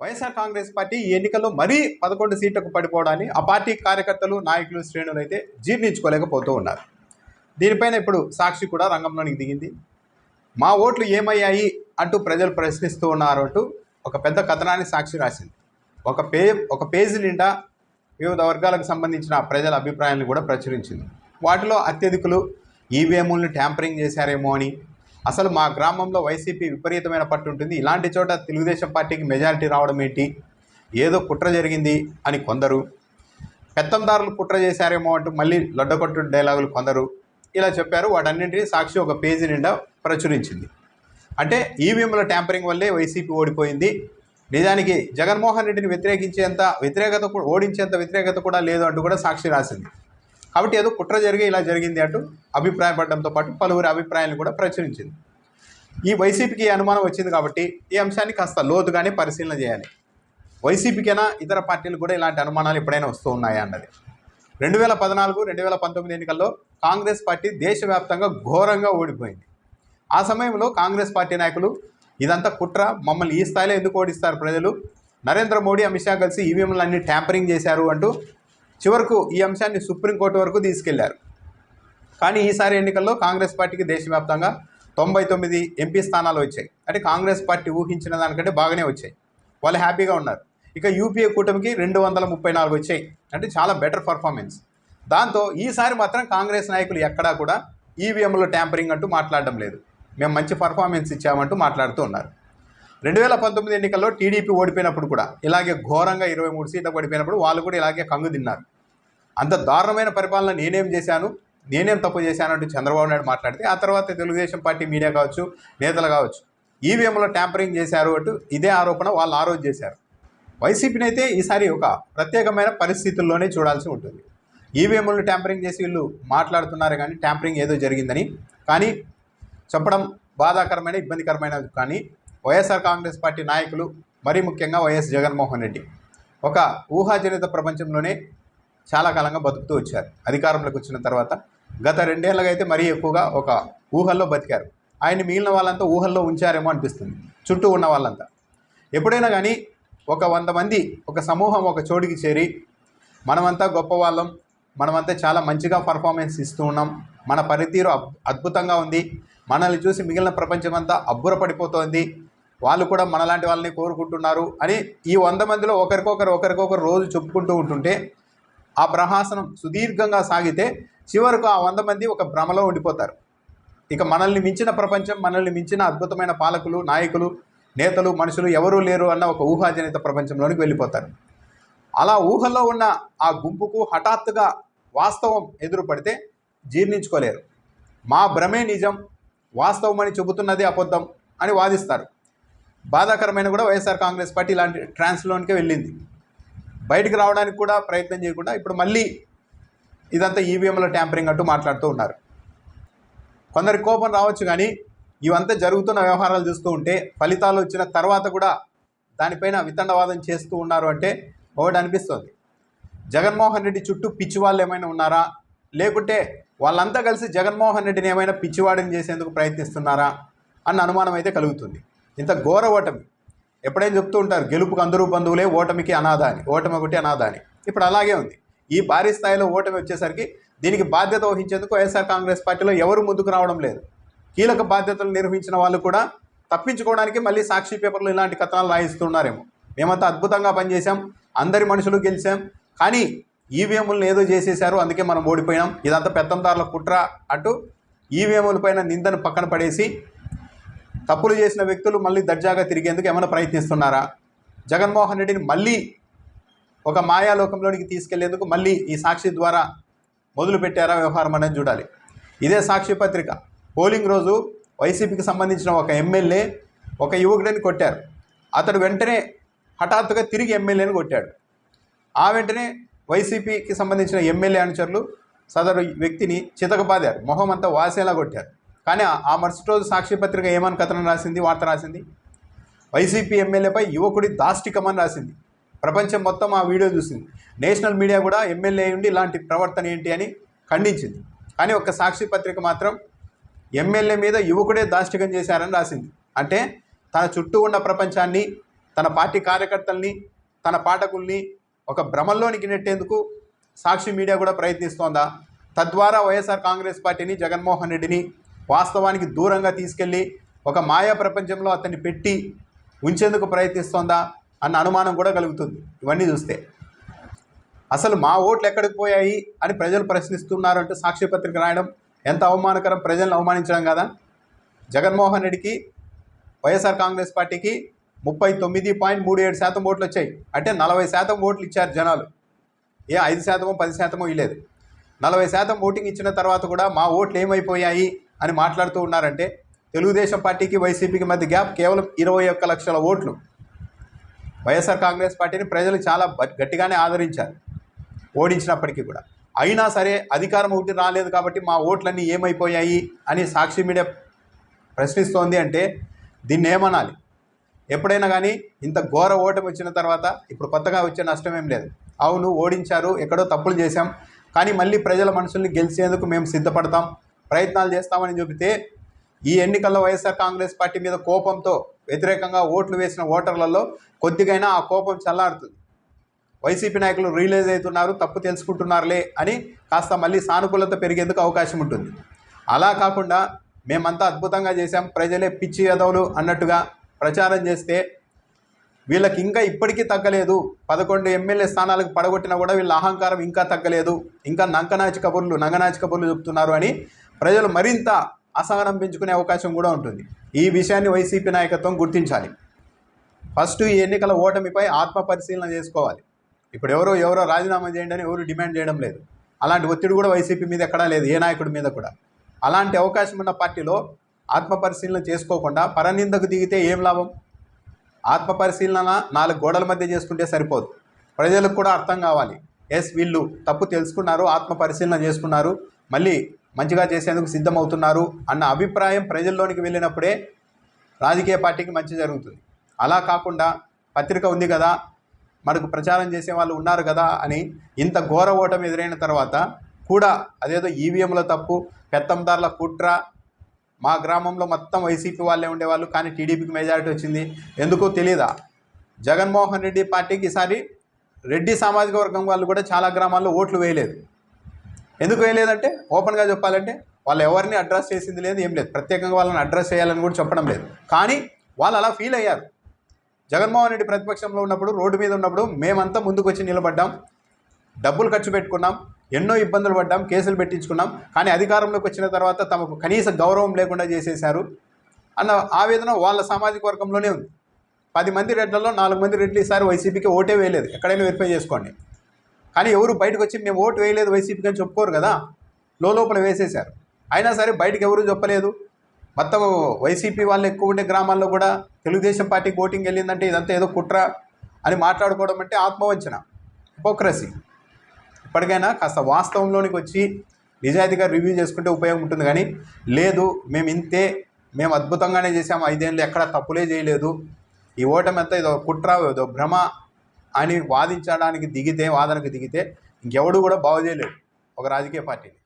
YSR Congress party ఈ ఎన్నికల్లో మరీ పదకొండు సీట్లకు పడిపోవడాన్ని ఆ పార్టీ కార్యకర్తలు నాయకులు శ్రేణులు అయితే జీర్ణించుకోలేకపోతూ ఉన్నారు. దీనిపైన ఇప్పుడు సాక్షి కూడా రంగంలోనికి దిగింది. మా ఓట్లు ఏమయ్యాయి అంటూ ప్రజలు ప్రశ్నిస్తూ ఉన్నారు అంటూ ఒక పెద్ద కథనాన్ని సాక్షి రాసింది. ఒక పే ఒక పేజీ నిండా వివిధ వర్గాలకు సంబంధించిన ప్రజల అభిప్రాయాలను కూడా ప్రచురించింది. వాటిలో అత్యధికులు ఈవీఎంలను ట్యాంపరింగ్ చేశారేమో అని అసలు మా గ్రామంలో వైసీపీ విపరీతమైన పట్టు ఉంటుంది. ఇలాంటి చోట తెలుగుదేశం పార్టీకి మెజారిటీ రావడం ఏంటి? ఏదో కుట్ర జరిగింది అని కొందరు పెత్తందారులు కుట్ర చేశారేమో అంటూ మళ్ళీ లొడ్డకొట్టు డైలాగులు కొందరు ఇలా చెప్పారు. వాటన్నింటినీ సాక్షి ఒక పేజీ నిండా ప్రచురించింది. అంటే ఈవీఎంల ట్యాంపరింగ్ వల్లే వైసీపీ ఓడిపోయింది. నిజానికి జగన్మోహన్ రెడ్డిని వ్యతిరేకించేంత వ్యతిరేకత కూడా ఓడించేంత వ్యతిరేకత కూడా లేదు అంటూ కూడా సాక్షి రాసింది. కాబట్టి ఏదో కుట్ర జరిగి ఇలా జరిగింది అంటూ అభిప్రాయపడడంతో పాటు పలువురి అభిప్రాయాలను కూడా ప్రచురించింది. ఈ వైసీపీకి ఈ అనుమానం వచ్చింది కాబట్టి ఈ అంశాన్ని కాస్త లోతుగానే పరిశీలన చేయాలి. వైసీపీకైనా ఇతర పార్టీలు కూడా ఇలాంటి అనుమానాలు ఎప్పుడైనా వస్తూ ఉన్నాయా అన్నది. రెండు వేల పద్నాలుగు రెండు వేల పంతొమ్మిది ఎన్నికల్లో కాంగ్రెస్ పార్టీ దేశవ్యాప్తంగా ఘోరంగా ఓడిపోయింది. ఆ సమయంలో కాంగ్రెస్ పార్టీ నాయకులు ఇదంతా కుట్ర మమ్మల్ని ఈ స్థాయిలో ఎందుకు ఓడిస్తారు ప్రజలు? నరేంద్ర మోడీ అమిత్ షా కలిసి ఈవీఎంలన్నీ ట్యాంపరింగ్ చేశారు అంటూ చివరకు ఈ అంశాన్ని సుప్రీంకోర్టు వరకు తీసుకెళ్ళారు. కానీ ఈసారి ఎన్నికల్లో కాంగ్రెస్ పార్టీకి దేశవ్యాప్తంగా తొంభై తొమ్మిది ఎంపీ స్థానాలు వచ్చాయి. అంటే కాంగ్రెస్ పార్టీ ఊహించిన దానికంటే బాగానే వచ్చాయి. వాళ్ళు హ్యాపీగా ఉన్నారు. ఇక యూపీఏ కూటమికి రెండు వందల ముప్పై నాలుగు వచ్చాయి. అంటే చాలా బెటర్ పర్ఫార్మెన్స్. దాంతో ఈసారి మాత్రం కాంగ్రెస్ నాయకులు ఎక్కడా కూడా ఈవీఎంలో ట్యాంపరింగ్ అంటూ మాట్లాడడం లేదు. మేము మంచి పర్ఫార్మెన్స్ ఇచ్చామంటూ మాట్లాడుతూ ఉన్నారు. రెండు వేల పంతొమ్మిది ఎన్నికల్లో టీడీపీ ఓడిపోయినప్పుడు కూడా ఇలాగే ఘోరంగా ఇరవై మూడు సీట్లు పడిపోయినప్పుడు వాళ్ళు కూడా ఇలాగే కంగు తిన్నారు. అంత దారుణమైన పరిపాలన నేనేం చేశాను? నేనేం తప్పు చేశానంటూ చంద్రబాబు నాయుడు మాట్లాడితే ఆ తర్వాత తెలుగుదేశం పార్టీ మీడియా కావచ్చు నేతలు కావచ్చు ఈవీఎంలో ట్యాంపరింగ్ చేశారు అంటూ ఇదే ఆరోపణ వాళ్ళు ఆ రోజు చేశారు. వైసీపీని అయితే ఈసారి ఒక ప్రత్యేకమైన పరిస్థితుల్లోనే చూడాల్సి ఉంటుంది. ఈవీఎంలను ట్యాంపరింగ్ చేసి వీళ్ళు మాట్లాడుతున్నారు కానీ ట్యాంపరింగ్ ఏదో జరిగిందని. కానీ చెప్పడం బాధాకరమైన ఇబ్బందికరమైన కానీ వైఎస్ఆర్ కాంగ్రెస్ పార్టీ నాయకులు మరీ ముఖ్యంగా వైఎస్ జగన్మోహన్ రెడ్డి. ఒక ఊహాజనిత ప్రపంచంలోనే చాలా కాలంగా బతుకుతూ వచ్చారు. అధికారంలోకి వచ్చిన తర్వాత గత రెండేళ్ళుగా అయితే మరీ ఎక్కువగా ఒక ఊహల్లో బతికారు. ఆయన మిగిలిన వాళ్ళంతా ఊహల్లో ఉంచారేమో అనిపిస్తుంది. చుట్టూ ఉన్న వాళ్ళంతా. ఎప్పుడైనా కానీ ఒక వంద మంది ఒక సమూహం ఒక చోటికి చేరి మనమంతా గొప్పవాళ్ళం మనమంతా చాలా మంచిగా పర్ఫార్మెన్స్ ఇస్తూ ఉన్నాం. మన పనితీరు అద్భుతంగా ఉంది. మనల్ని చూసి మిగిలిన ప్రపంచం అంతా అబ్బురపడిపోతోంది. వాళ్ళు కూడా మనలాంటి వాళ్ళని కోరుకుంటున్నారు అని ఈ వంద మందిలో ఒకరికొకరు ఒకరికొకరు రోజు చెప్పుకుంటూ ఉంటుంటే ఆ ప్రహాసనం సుదీర్ఘంగా సాగితే చివరకు ఆ వంద మంది ఒక భ్రమలో ఉండిపోతారు. ఇక మనల్ని మించిన ప్రపంచం మనల్ని మించిన అద్భుతమైన పాలకులు నాయకులు నేతలు మనుషులు ఎవరూ లేరు అన్న ఒక ఊహాజనిత ప్రపంచంలోనికి వెళ్ళిపోతారు. అలా ఊహలో ఉన్న ఆ గుంపుకు హఠాత్తుగా వాస్తవం ఎదురుపడితే జీర్ణించుకోలేరు. మా భ్రమే నిజం వాస్తవం అని చెబుతున్నది అబద్ధం అని వాదిస్తారు. బాధాకరమైన కూడా వైఎస్ఆర్ కాంగ్రెస్ పార్టీ ఇలాంటి ట్రాన్స్లోనికే వెళ్ళింది. బయటికి రావడానికి కూడా ప్రయత్నం చేయకుండా ఇప్పుడు మళ్ళీ ఇదంతా ఈవీఎంలో ట్యాంపరింగ్ అంటూ మాట్లాడుతూ ఉన్నారు. కొందరికి కోపం రావచ్చు కానీ ఇవంతా జరుగుతున్న వ్యవహారాలు చూస్తూ ఉంటే ఫలితాలు వచ్చిన తర్వాత కూడా దానిపైన వితండవాదం చేస్తూ ఉన్నారు అంటే ఒకటి అనిపిస్తుంది. జగన్మోహన్ రెడ్డి చుట్టూ పిచ్చి వాళ్ళు ఏమైనా ఉన్నారా? లేకుంటే వాళ్ళంతా కలిసి జగన్మోహన్ రెడ్డిని ఏమైనా పిచ్చివాడిని చేసేందుకు ప్రయత్నిస్తున్నారా? అన్న అనుమానం అయితే కలుగుతుంది. ఇంత ఘోర ఓటమి. ఎప్పుడైనా చెప్తూ ఉంటారు గెలుపుకు అందరూ బంధువులే ఓటమికి అనాథ అని ఓటమి ఒకటి అనాథ అని ఇప్పుడు అలాగే ఉంది. ఈ భారీ స్థాయిలో ఓటమి వచ్చేసరికి దీనికి బాధ్యత వహించేందుకు వైఎస్ఆర్ కాంగ్రెస్ పార్టీలో ఎవరు ముందుకు రావడం లేదు. కీలక బాధ్యతలు నిర్వహించిన వాళ్ళు కూడా తప్పించుకోవడానికి మళ్ళీ సాక్షి పేపర్లు ఇలాంటి కథనాలు రాయిస్తున్నారేమో. మేమంతా అద్భుతంగా పనిచేశాం అందరి మనుషులు గెలిచాం కానీ ఈవీఎంలను ఏదో చేసేశారు అందుకే మనం ఓడిపోయాం ఇదంతా పెత్తందారుల కుట్ర అంటూ ఈవీఎంల పైన నిందను పక్కన పడేసి తప్పులు చేసిన వ్యక్తులు మళ్ళీ దర్జాగా తిరిగేందుకు ఏమైనా ప్రయత్నిస్తున్నారా? జగన్మోహన్ రెడ్డిని మళ్ళీ ఒక మాయాలోకంలోనికి తీసుకెళ్ళేందుకు మళ్ళీ ఈ సాక్షి ద్వారా మొదలు పెట్టారా వ్యవహారం అనేది చూడాలి. ఇదే సాక్షి పత్రిక. పోలింగ్ రోజు వైసీపీకి సంబంధించిన ఒక ఎమ్మెల్యే ఒక యువకుడిని కొట్టారు. అతడు వెంటనే హఠాత్తుగా తిరిగి ఎమ్మెల్యేని కొట్టాడు. ఆ వెంటనే వైసీపీకి సంబంధించిన ఎమ్మెల్యే అనుచరులు సదరు వ్యక్తిని చితకబాదారు. మొహం అంతా వాసేలా కొట్టారు. కానీ ఆ- మరుసటి రోజు సాక్షి పత్రిక ఏమని కథనం రాసింది వార్త రాసింది? వైసీపీ ఎమ్మెల్యేపై యువకుడి దాష్టికమని రాసింది. ప్రపంచం మొత్తం ఆ వీడియో చూసింది. నేషనల్ మీడియా కూడా ఎమ్మెల్యే ఉండి ఇలాంటి ప్రవర్తన ఏంటి అని ఖండించింది. కానీ ఒక్క సాక్షి పత్రిక మాత్రం ఎమ్మెల్యే మీద యువకుడే దాష్టికం చేశారని రాసింది. అంటే తన చుట్టూ ఉన్న ప్రపంచాన్ని తన పార్టీ కార్యకర్తల్ని తన పాఠకుల్ని ఒక భ్రమల్లోనికి నెట్టేందుకు సాక్షి మీడియా కూడా ప్రయత్నిస్తోందా? తద్వారా వైఎస్ఆర్ కాంగ్రెస్ పార్టీని జగన్మోహన్ రెడ్డిని వాస్తవానికి దూరంగా తీసుకెళ్ళి ఒక మాయా ప్రపంచంలో అతన్ని పెట్టి ఉంచేందుకు ప్రయత్నిస్తోందా అన్న అనుమానం కూడా కలుగుతుంది. ఇవన్నీ చూస్తే. అసలు మా ఓట్లు ఎక్కడికి పోయాయి అని ప్రజలు ప్రశ్నిస్తున్నారు అంటూ సాక్షి పత్రిక రాయడం ఎంత అవమానకరం ప్రజలను అవమానించడం కదా? జగన్మోహన్ రెడ్డికి వైఎస్ఆర్ కాంగ్రెస్ పార్టీకి ముప్పై తొమ్మిది పాయింట్ మూడు ఏడు శాతం ఓట్లు వచ్చాయి. అంటే నలభై శాతం ఓట్లు ఇచ్చారు జనాలు. ఏ ఐదు శాతమో పది శాతమో ఇవ్వలేదు నలభై శాతం ఓటింగ్ ఇచ్చిన తర్వాత కూడా మా ఓట్లు ఏమైపోయాయి? అని మాట్లాడుతూ ఉన్నారంటే తెలుగుదేశం పార్టీకి వైసీపీకి మధ్య గ్యాప్ కేవలం ఇరవై ఒక్క లక్షల ఓట్లు. వైఎస్ఆర్ కాంగ్రెస్ పార్టీని ప్రజలు చాలా గట్టిగానే ఆదరించారు ఓడించినప్పటికీ కూడా. అయినా సరే అధికారం ఒకటి రాలేదు కాబట్టి మా ఓట్లన్నీ ఏమైపోయాయి అని సాక్షి మీడియా ప్రశ్నిస్తోంది అంటే దీన్ని ఏమనాలి ఎప్పుడైనా కానీ ఇంత ఘోర ఓటమి వచ్చిన తర్వాత ఇప్పుడు కొత్తగా వచ్చే నష్టం ఏం లేదు. అవును ఓడించారు ఎక్కడో తప్పులు చేశాం కానీ మళ్ళీ ప్రజల మనసుల్ని గెలిచేందుకు మేము సిద్ధపడతాం ప్రయత్నాలు చేస్తామని చూపితే ఈ ఎన్నికల్లో వైఎస్ఆర్ కాంగ్రెస్ పార్టీ మీద కోపంతో వ్యతిరేకంగా ఓట్లు వేసిన ఓటర్లలో కొద్దిగైనా ఆ కోపం చల్లారుతుంది. వైసీపీ నాయకులు రియలైజ్ అవుతున్నారు తప్పు తెలుసుకుంటున్నారులే అని కాస్త మళ్ళీ సానుకూలత పెరిగేందుకు అవకాశం ఉంటుంది. అలా కాకుండా మేమంతా అద్భుతంగా చేశాం ప్రజలే పిచ్చి యదవులు అన్నట్టుగా ప్రచారం చేస్తే వీళ్ళకి ఇంకా ఇప్పటికీ తగ్గలేదు. పదకొండు ఎమ్మెల్యే స్థానాలకు పడగొట్టినా కూడా వీళ్ళ అహంకారం ఇంకా తగ్గలేదు. ఇంకా నంకనాచి కబుర్లు నంగనాచి కబుర్లు చెప్తున్నారు అని ప్రజలు మరింత అసహనం పెంచుకునే అవకాశం కూడా ఉంటుంది. ఈ విషయాన్ని వైసీపీ నాయకత్వం గుర్తించాలి. ఫస్ట్ ఈ ఎన్నికల ఓటమిపై ఆత్మ పరిశీలన చేసుకోవాలి. ఇప్పుడు ఎవరో ఎవరో రాజీనామా చేయండి అని ఎవరు డిమాండ్ చేయడం లేదు. అలాంటి ఒత్తిడి కూడా వైసీపీ మీద ఎక్కడా లేదు ఏ నాయకుడి మీద కూడా. అలాంటి అవకాశం ఉన్న పార్టీలో ఆత్మ పరిశీలన చేసుకోకుండా పరనిందకు దిగితే ఏం లాభం? ఆత్మ పరిశీలన నాలుగు గోడల మధ్య చేసుకుంటే సరిపోదు. ప్రజలకు కూడా అర్థం కావాలి. ఎస్ వీళ్ళు తప్పు తెలుసుకున్నారు ఆత్మ పరిశీలన చేసుకున్నారు. మళ్ళీ మంచిగా చేసేందుకు సిద్ధమవుతున్నారు అన్న అభిప్రాయం ప్రజల్లోనికి వెళ్ళినప్పుడే రాజకీయ పార్టీకి మంచి జరుగుతుంది. అలా కాకుండా పత్రిక ఉంది కదా మనకు ప్రచారం చేసే వాళ్ళు ఉన్నారు కదా అని ఇంత ఘోర ఓటమి ఎదురైన తర్వాత కూడా అదేదో ఈవీఎంల తప్పు పెత్తందారుల కుట్ర మా గ్రామంలో మొత్తం వైసీపీ వాళ్ళే ఉండేవాళ్ళు కానీ టీడీపీకి మెజారిటీ వచ్చింది. ఎందుకో తెలియదా జగన్మోహన్ రెడ్డి పార్టీకి ఈసారి రెడ్డి సామాజిక వర్గం వాళ్ళు కూడా చాలా గ్రామాల్లో ఓట్లు వేయలేదు. ఎందుకు వేయలేదంటే ఓపెన్గా చెప్పాలంటే వాళ్ళు ఎవరిని అడ్రస్ చేసింది లేదు ఏం లేదు. ప్రత్యేకంగా వాళ్ళని అడ్రస్ చేయాలని కూడా చెప్పడం లేదు. కానీ వాళ్ళు అలా ఫీల్ అయ్యారు. జగన్మోహన్ రెడ్డి ప్రతిపక్షంలో ఉన్నప్పుడు రోడ్డు మీద ఉన్నప్పుడు మేమంతా ముందుకు వచ్చి నిలబడ్డాం. డబ్బులు ఖర్చు పెట్టుకున్నాం. ఎన్నో ఇబ్బందులు పడ్డాం. కేసులు పెట్టించుకున్నాం. కానీ అధికారంలోకి వచ్చిన తర్వాత తమకు కనీస గౌరవం లేకుండా చేసేశారు అన్న ఆవేదన వాళ్ళ సామాజిక వర్గంలోనే ఉంది. పది మంది రెడ్లలో నాలుగు మంది రెడ్లు ఈసారి వైసీపీకి ఓటే వేయలేదు. ఎక్కడైనా వెరిఫై చేసుకోండి. కానీ ఎవరు బయటకు వచ్చి మేము ఓటు వేయలేదు వైసీపీకి అని చెప్పుకోరు కదా. లోపల వేసేశారు. అయినా సరే బయటకు ఎవరు చెప్పలేదు. మొత్తం వైసీపీ వాళ్ళు ఎక్కువ ఉండే గ్రామాల్లో కూడా తెలుగుదేశం పార్టీకి ఓటింగ్ వెళ్ళిందంటే ఇదంతా ఏదో కుట్ర అని మాట్లాడుకోవడం అంటే ఆత్మవంచన హిపోక్రసీ ఇప్పటికైనా కాస్త వాస్తవంలోనికి వచ్చి నిజాయితీగా రివ్యూ చేసుకుంటే ఉపయోగం ఉంటుంది కానీ లేదు మేము ఇంతే మేము అద్భుతంగానే చేసాము ఐదేళ్ళు ఎక్కడ తప్పులే చేయలేదు. ఈ ఓటమి అంతా ఇదో కుట్ర ఏదో భ్రమ అని వాదించడానికి దిగితే వాదనకు దిగితే ఇంకెవడు కూడా బాగు చేయలేడు ఒక రాజకీయ పార్టీని.